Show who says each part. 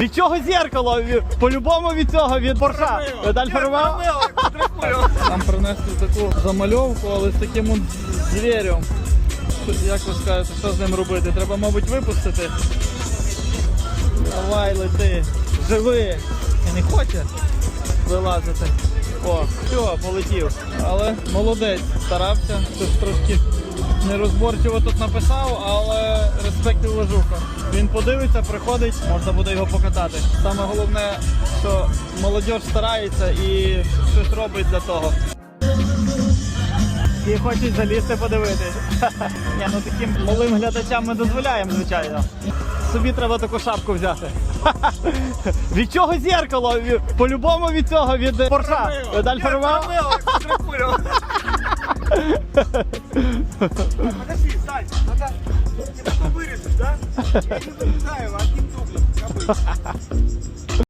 Speaker 1: Від чого зеркало? По-любому від цього, від борша. Ромео? Нам принесли таку замальовку, але з таким он звірем. Як ви скажете, що з ним робити? Треба, мабуть, випустити. Давай, лети. Живи. Не хоче вилазити. О, все, полетів. Але молодець, старався. Щось трошки нерозборчиво тут написав, але респект і вожуха. Він подивиться, приходить, можна буде його покатати. Саме головне, що молодь старається і щось робить для того І хочуть залізти подивитись. Ні, ну таким малим глядачам ми дозволяємо, звичайно. Собі треба таку шапку взяти. Від чого зеркало? Від- По-любому від цього, від Порша. Від Альфа Ромео?
Speaker 2: Подожди, Сань, надо... Ты потом вырежешь, да? Я не вырезаю, одним дублем. Копыт.